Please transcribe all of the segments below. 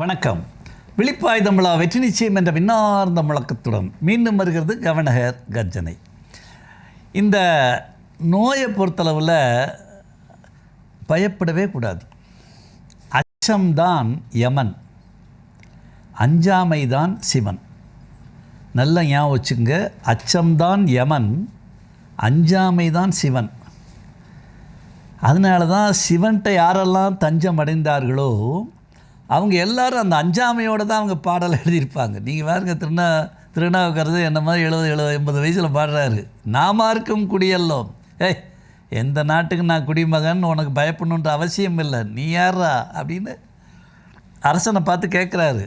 வணக்கம். விழிப்பாய் தமிழா வெற்றி நிச்சயம் என்ற விண்ணார்ந்த முழக்கத்துடன் மீண்டும் வருகிறது கவனகர் கர்ஜனை. இந்த நோயை பொறுத்தளவில் பயப்படவே கூடாது. அச்சம்தான் யமன் அஞ்சாமைதான் சிவன். நல்ல ஞாபகம் வச்சுங்க அச்சம்தான் யமன் அஞ்சாமைதான் சிவன். அதனால தான் சிவன்கிட்ட யாரெல்லாம் தஞ்சம் அடைந்தார்களோ அவங்க எல்லாரும் அந்த அஞ்சாமையோடு தான் அவங்க பாடல் எழுதியிருப்பாங்க. நீங்கள் பாருங்க திருநா திருநாவுக்கரசு என்ன மாதிரி எழுபது எழுபது எண்பது வயசில் பாடுறாரு. நாம இருக்கும் குடியல்லோம். ஏய் எந்த நாட்டுக்கு நான் குடிமகன் உனக்கு பயப்படணுன்ற அவசியம் இல்லை. நீ யாரா அப்படின்னு அரசனை பார்த்து கேட்குறாரு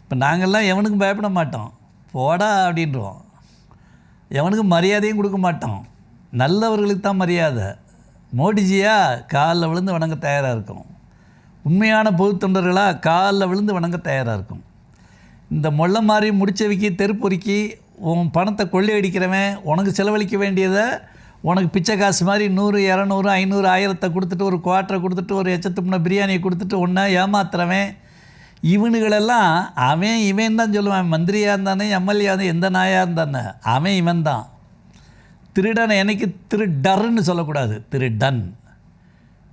இப்போ நாங்கள்லாம் எவனுக்கும் பயப்பட மாட்டோம். போடா அப்படின்றோம். எவனுக்கும் மரியாதையும் கொடுக்க மாட்டோம். நல்லவர்களுக்கு தான் மரியாதை. மோடிஜியா காலில் விழுந்து வணங்க தயாராக இருக்கும் உண்மையான பொது தொண்டர்களாக காலில் விழுந்து வணங்க தயாராக இருக்கும். இந்த மொள்ள மாதிரி முடிச்சவிக்கி தெருப்பொறுக்கி உன் பணத்தை கொள்ளையடிக்கிறவன் உனக்கு செலவழிக்க வேண்டியதை உனக்கு பிச்சை காசு மாதிரி நூறு இரநூறு ஐநூறு ஆயிரத்தை கொடுத்துட்டு ஒரு குவாட்டரை கொடுத்துட்டு ஒரு எச்சத்துப்புன பிரியாணியை கொடுத்துட்டு ஒன்றை ஏமாத்துறவன். இவனுங்களெல்லாம் அவன் இவன் தான் சொல்லுவான். மந்திரியாக இருந்தானே எம்எல்ஏ எந்த நாயாக இருந்தானே அவன் இவன் தான். திருடனை எனக்கு திருடர்ன்னு சொல்லக்கூடாது. திருடன்.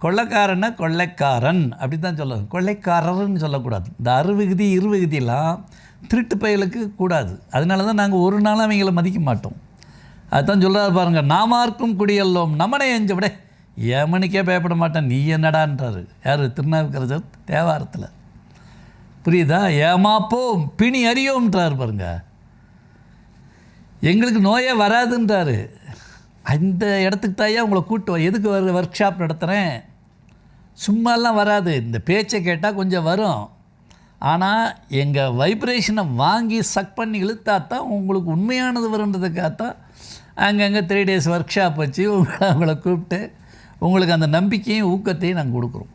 கொள்ளைக்காரன்னா கொள்ளைக்காரன் அப்படி தான் சொல்லணும். கொள்ளைக்காரர்னு சொல்லக்கூடாது. இந்த அறுவிகுதி இருவிகுதியெல்லாம் திருட்டு பயலுக்கு கூடாது. அதனால தான் நாங்கள் ஒரு நாளும் அவங்கள மதிக்க மாட்டோம். அதுதான் சொல்கிறாரு பாருங்கள் நாமார்க்கும் குடியல்லோம் நம்மனே எஞ்ச விட ஏமனுக்கே பயப்பட மாட்டேன் நீ என்னடான்றாரு. யார் திருநாவுக்கரசர்? தேவாரத்தில். புரியுதா? ஏமாப்போம் பிணி அறியோம்ன்றார் பாருங்க. எங்களுக்கு நோயே வராதுன்றாரு. அந்த இடத்துக்கு தாயே உங்களை கூட்டு எதுக்கு வர ஒர்க் ஷாப் நடத்துகிறேன் சும்மாலாம் வராது. இந்த பேச்சை கேட்டால் கொஞ்சம் வரும். ஆனால் எங்கள் வைப்ரேஷனை வாங்கி சக் பண்ணி இழுத்தாத்தான் உங்களுக்கு உண்மையானது வருன்றதுக்காகத்தான் அங்கங்கே த்ரீ டேஸ் ஒர்க் ஷாப் வச்சு உங்களை அவங்கள கூப்பிட்டு உங்களுக்கு அந்த நம்பிக்கையும் ஊக்கத்தையும் நாங்கள் கொடுக்குறோம்.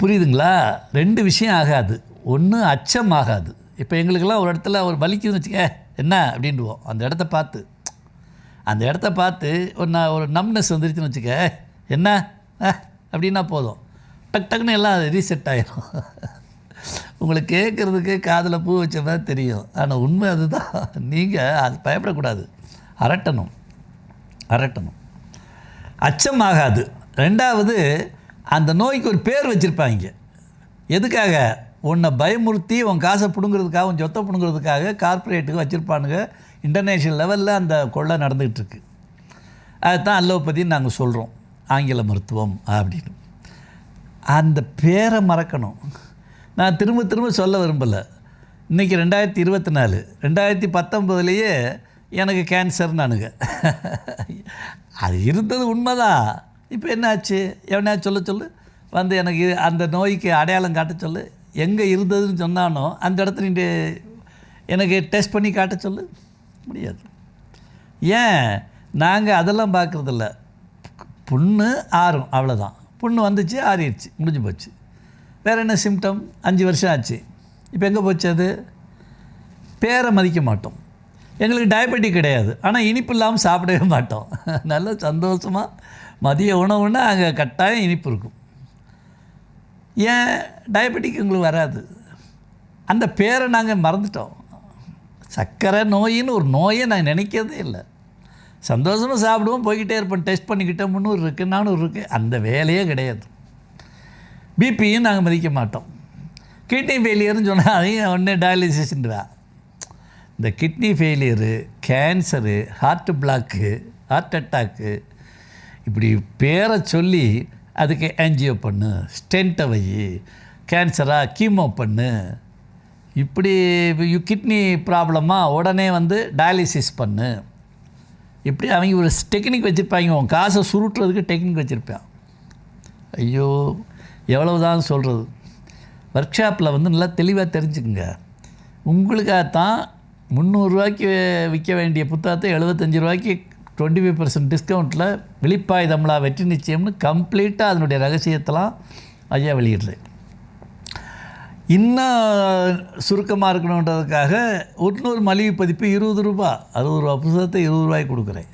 புரியுதுங்களா? ரெண்டு விஷயம் ஆகாது. ஒன்று அச்சம் ஆகாது இப்போ எங்களுக்கெல்லாம் ஒரு இடத்துல ஒரு வலிக்குதுன்னு வச்சுக்க என்ன அப்படின்டுவோம். அந்த இடத்த பார்த்து. அந்த இடத்த பார்த்து ஒரு நான் ஒரு நம்னஸ் வந்துருச்சுன்னு வச்சுக்க என்ன? அப்படின்னா போதும். டக் டக்குன்னு எல்லாம் ரீசெட் ஆகிடும் உங்களுக்கு கேட்குறதுக்கு காதில் பூ வச்ச மாதிரி தெரியும். ஆனால் உண்மை அதுதான். நீங்கள் அது பயப்படக்கூடாது. அரட்டணும். அரட்டணும். அச்சம் ஆகாது ரெண்டாவது அந்த நோய்க்கு ஒரு பேர் வச்சுருப்பாங்க. எதுக்காக? உன்னை பயமுறுத்தி உன் காசை பிடுங்கிறதுக்காக உன் சொத்தை பிடுங்கிறதுக்காக கார்ப்பரேட்டுக்கு வச்சுருப்பானுங்க. இன்டர்நேஷ்னல் லெவலில் அந்த கொள்ளை நடந்துகிட்ருக்கு அதுதான் அல்லோபதின்னு நாங்கள் சொல்கிறோம் ஆங்கில மருத்துவம் அப்படின்னு. அந்த பேரை மறக்கணும். நான் திரும்ப திரும்ப சொல்ல விரும்பலை. இன்றைக்கி ரெண்டாயிரத்தி இருபத்தி நாலு ரெண்டாயிரத்தி பத்தொம்போதுலேயே எனக்கு கேன்சர் நானுங்க அது இருந்தது உண்மைதான். இப்போ என்னாச்சு? எவனா சொல்ல சொல்லு. வந்து எனக்கு அந்த நோய்க்கு அடையாளம் காட்ட சொல்லு. எங்கே இருந்ததுன்னு சொன்னானோ அந்த இடத்துல நீ எனக்கு டெஸ்ட் பண்ணி காட்ட சொல்லு. முடியாது. ஏன்? நாங்கள் அதெல்லாம் பார்க்குறதில்ல. புண்ணு ஆறும் அவ்வளோதான் புண்ணு வந்துச்சு ஆறிடுச்சு முடிஞ்சு போச்சு. வேறு என்ன சிம்டம் அஞ்சு வருஷம் ஆச்சு. இப்போ எங்கே போச்சு அது? பேரை மதிக்க மாட்டோம். எங்களுக்கு டயபெட்டிக் கிடையாது. ஆனால் இனிப்பு இல்லாமல் சாப்பிடவே மாட்டோம். நல்ல சந்தோஷமாக மதிய உணவுன்னா அங்கே கட்டாயம் இனிப்பு இருக்கும். ஏன்? டயபெட்டிக் எங்களுக்கு வராது. அந்த பேரை நாங்கள் மறந்துட்டோம். சர்க்கரை நோயின்னு ஒரு நோயை நாங்கள் நினைக்கிறதே இல்லை. சந்தோஷமாக சாப்பிடுவோம் போய்கிட்டே இருப்பேன் டெஸ்ட் பண்ணிக்கிட்டோம் முந்நூறு இருக்குது நானூறு இருக்குது அந்த வேலையே கிடையாது. பிபியும் நாங்கள் மதிக்க மாட்டோம். கிட்னி ஃபெயிலியர்னு சொன்னால் அதையும் உடனே டயாலிசிஸ்ன்றா இந்த kidney failure cancer heart block heart attack இப்படி பேரை சொல்லி அதுக்கு ஆன்ஜியோ பண்ணு ஸ்டென்ட்டை வை கேன்சராக கீமோ பண்ணு. இப்படி கிட்னி ப்ராப்ளமாக உடனே வந்து டயாலிசிஸ் பண்ணு. எப்படி அவங்க ஒரு டெக்னிக் வச்சுருப்பாங்க உன் காசை சுருட்டுறதுக்கு டெக்னிக் வச்சுருப்பான். ஐயோ எவ்வளவு தான் சொல்கிறது ஒர்க் ஷாப்பில் வந்து நல்லா தெளிவாக தெரிஞ்சுக்குங்க. உங்களுக்காகத்தான் முந்நூறுரூவாய்க்கு விற்க வேண்டிய புத்தகத்தை எழுபத்தஞ்சு ரூபாய்க்கு டுவெண்ட்டி ஃபைவ் பர்சன்ட் டிஸ்கவுண்ட்டில் விழிப்பாய் தமிழா வெற்றி நிச்சயம்னு கம்ப்ளீட்டாக அதனுடைய ரகசியத்தெல்லாம் ஐயா வெளியிடுறேன் இன்னும் சுருக்கமாக இருக்கணுன்றதுக்காக ஒருநூறு மலிவு பதிப்பு இருபது ரூபா. அறுபது ரூபா புத்தகத்தை இருபது ரூபாய்க்கு கொடுக்குறேன்.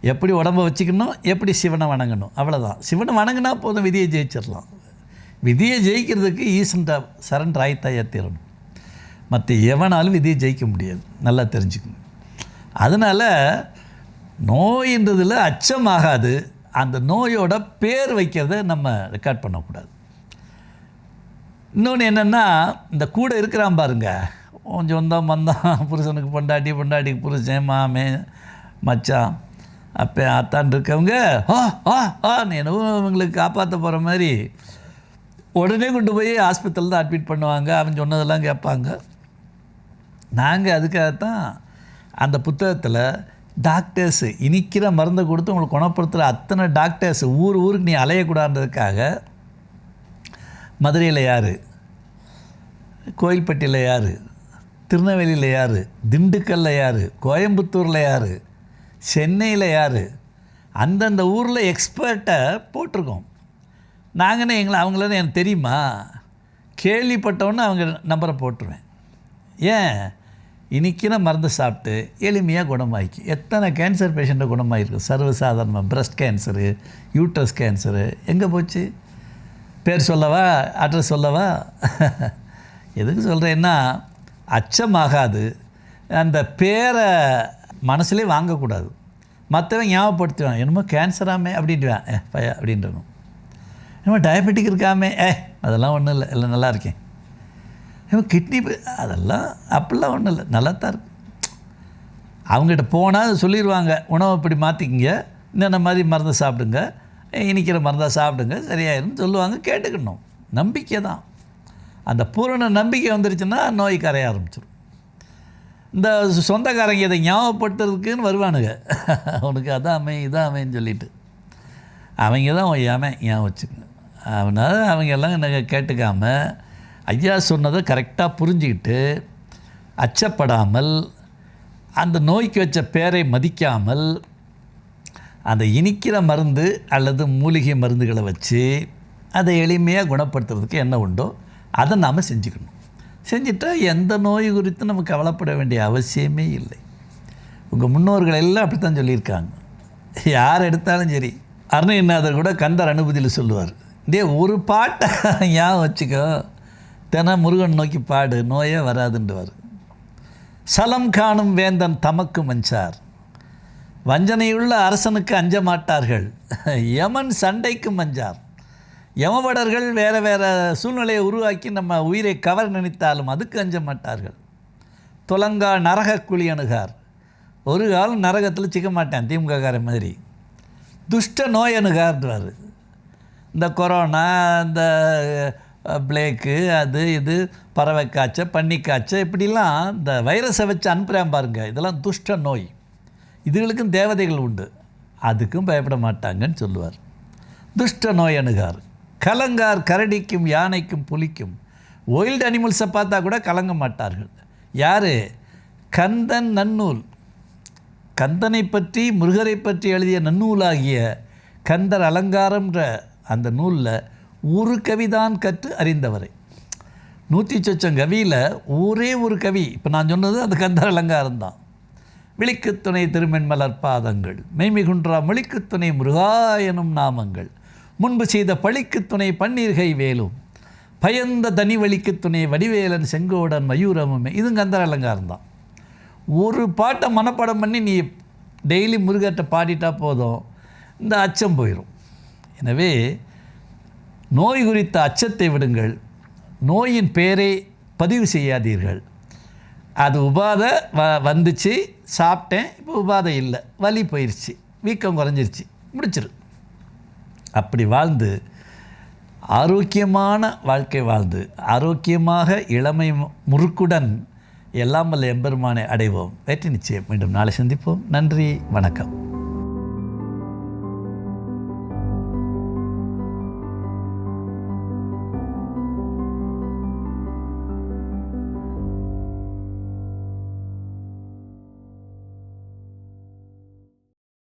எப்படி உடம்ப வச்சுக்கணும் எப்படி சிவனை வணங்கணும்? அவ்வளோதான் சிவனை வணங்கினா போதும் விதியை ஜெயிச்சிடலாம். விதியை ஜெயிக்கிறதுக்கு ஈசன்டா சரண்டர் ஆயித்தாயா ஏற்றிடணும் மற்ற எவனாலும் விதியை ஜெயிக்க முடியாது. நல்லா தெரிஞ்சுக்கணும். அதனால் நோயின்றதில் அச்சமாகாது அந்த நோயோட பேர் வைக்கிறத நம்ம ரெக்கார்ட் பண்ணக்கூடாது. இன்னொன்று என்னென்னா இந்த கூட இருக்கிறான் பாருங்க. கொஞ்சம் வந்தான் வந்தான். புருஷனுக்கு பொண்டாட்டி பொண்டாட்டிக்கு புருஷன் மாமே மச்சான். அப்போ அத்தான் இருக்கவங்க ஆ ஆ ஆ என்னவோ இவங்களுக்கு காப்பாற்ற போகிற மாதிரி. உடனே கொண்டு போய் ஹாஸ்பிட்டல் தான் அட்மிட் பண்ணுவாங்க. அவன் சொன்னதெல்லாம் கேட்பாங்க. நாங்கள் அதுக்காகத்தான் அந்த புத்தகத்தில் டாக்டர்ஸு இனிக்கிற மருந்தை கொடுத்து உங்களுக்கு குணப்படுத்துகிற அத்தனை டாக்டர்ஸ் ஊர் ஊருக்கு நீ அலையக்கூடாதுன்றதுக்காக மதுரையில் யார்? கோயில்பட்டியில் யார்? திருநெல்வேலியில் யார்? திண்டுக்கல்லில் யார்? கோயம்புத்தூரில் யார்? சென்னையில் யார்? அந்தந்த ஊரில் எக்ஸ்பர்ட்டை போட்டிருக்கோம். நாங்கள்னே எங்களை அவங்கள எனக்கு தெரியுமா? கேள்விப்பட்டவொன்னே அவங்க நம்பரை போட்டுருவேன். ஏன்? இன்றைக்கின மருந்து சாப்பிட்டு எளிமையாக குணமாயிக்கு எத்தனை கேன்சர் பேஷண்ட்டை குணமாகிருக்கு சர்வசாதாரணமாக ப்ரெஸ்ட் கேன்சரு யூட்ரஸ் கேன்சரு எங்கே போச்சு? பேர் சொல்லவா? அட்ரஸ் சொல்லவா? எதுக்கு சொல்கிறேன்னா அச்சமாகாது. அந்த பேரை மனசுலே வாங்கக்கூடாது. மற்றவன் ஞாபகப்படுத்துவான் என்னமோ கேன்சராமே அப்படின்ட்டுவேன். ஏ பையா அப்படின்றணும். என்னமோ டயபெட்டிக் இருக்காமே. ஏ அதெல்லாம் ஒன்றும் இல்லை எல்லாம் நல்லா இருக்கேன். ஏன் கிட்னி அதெல்லாம் அப்படிலாம் ஒன்றும் இல்லை நல்லா தான் இருக்கு. அவங்ககிட்ட போனால் சொல்லிடுவாங்க உணவை இப்படி மாற்றிக்கிங்க இந்த மாதிரி மருந்து சாப்பிடுங்க இனிக்கிற மருந்தை சாப்பிடுங்க சரியாயிரும் சொல்லுவாங்க கேட்டுக்கணும். நம்பிக்கை தான். அந்த பூரண நம்பிக்கை வந்துருச்சுன்னா நோய் கரைய ஆரம்பிச்சிடும் இந்த சொந்தக்காரங்க இதை ஞாபகப்படுத்துறதுக்குன்னு வருவானுங்க. அவனுக்கு அதான் அமை இதான் அமைன்னு சொல்லிட்டு. அவங்க தான் ஒய்யாமல் ஞாபகம் வச்சுக்கோங்க அதனால் அவங்க எல்லாம் எனக்கு கேட்டுக்காமல் ஐயா சொன்னதை கரெக்டாக புரிஞ்சுக்கிட்டு அச்சப்படாமல் அந்த நோய்க்கு வச்ச பேரை மதிக்காமல் அந்த இனிக்கிற மருந்து அல்லது மூலிகை மருந்துகளை வச்சு அதை எளிமையாக குணப்படுத்துறதுக்கு என்ன உண்டோ அதை நாம் செஞ்சுக்கணும். செஞ்சுட்டா எந்த நோய் குறித்து நம்ம கவலைப்பட வேண்டிய அவசியமே இல்லை. உங்கள் முன்னோர்கள் எல்லாம் அப்படித்தான் சொல்லியிருக்காங்க. யார் எடுத்தாலும் சரி அருணகிரிநாதர் கூட கந்தர் அனுபூதியில் சொல்லுவார். இதே ஒரு பாட்டை ஏன் வச்சுக்கோ? தினம் முருகன் நோக்கி பாடு நோயே வராதுன்றவர். சலம் காணும் வேந்தன் தமக்கு மஞ்சார். வஞ்சனையுள்ள அரசனுக்கு அஞ்ச மாட்டார்கள். யமன் சண்டைக்கு மஞ்சார் யமவடர்கள் வேறு வேறு சூழ்நிலையை உருவாக்கி நம்ம உயிரை கவர் நினைத்தாலும் அதுக்கு அஞ்ச மாட்டார்கள். துலங்கா நரக குழி அணுகார். ஒரு காலம் நரகத்தில் சிக்க மாட்டேன் திமுககார மாதிரி. துஷ்ட நோய் அணுகார்ன்றார். இந்த கொரோனா இந்த பிளேக்கு அது இது பறவை காய்ச்ச பன்னி காய்ச்ச இப்படிலாம் இந்த வைரஸை வச்சு அனுப்புகிறேன் பாருங்க. இதெல்லாம் துஷ்ட நோய். இதுகளுக்கும் தேவதைகள் உண்டு. அதுக்கும் பயப்பட மாட்டாங்கன்னு சொல்லுவார். துஷ்ட நோய் அணுகார். கலங்கார் கரடிக்கும் யானைக்கும் புலிக்கும். ஒயில்டு அனிமல்ஸை பார்த்தா கூட கலங்க மாட்டார்கள். யார்? கந்தன் நன்னூல். கந்தனை பற்றி முருகரை பற்றி எழுதிய நன்னூலாகிய கந்தர் அலங்காரம்ன்ற அந்த நூலில் ஒரு கவிதான் கற்று அறிந்தவரை. நூற்றி சொச்சம் கவியில் ஒரே ஒரு கவி. இப்போ நான் சொன்னது அந்த கந்தர் அலங்காரம் தான் விழிக்கு துணை திருமென்மலர் பாதங்கள். மெய்மிகுன்றா மொழிக்கு துணை முருகா எனும் நாமங்கள். முன்பு செய்த பழிக்கு துணை பன்னீர்கை வேலும். பயந்த தனி வழிக்கு துணை வடிவேலன் செங்கோடன் மயூரமுமே. இதுவும் கந்தர் அலங்காரம் தான். ஒரு பாட்டை மனப்பாடம் பண்ணி நீ டெய்லி முருகர்கிட்ட பாடிட்டா போதும். இந்த அச்சம் போயிடும் எனவே நோய் குறித்த அச்சத்தை விடுங்கள். நோயின் பெயரை பதிவு செய்யாதீர்கள். அது உபாதை வ வந்துச்சு சாப்பிட்டேன் இப்போ உபாதை இல்லை. வலி போயிடுச்சு வீக்கம் குறைஞ்சிருச்சு முடிச்சிரு. அப்படி வாழ்ந்து ஆரோக்கியமான வாழ்க்கை வாழ்ந்து ஆரோக்கியமாக இளமை முறுக்குடன் எல்லாம் வல்ல எம்பெருமானை அடைவோம். வெற்றி நிச்சயம். மீண்டும் நாளை சந்திப்போம். நன்றி வணக்கம்.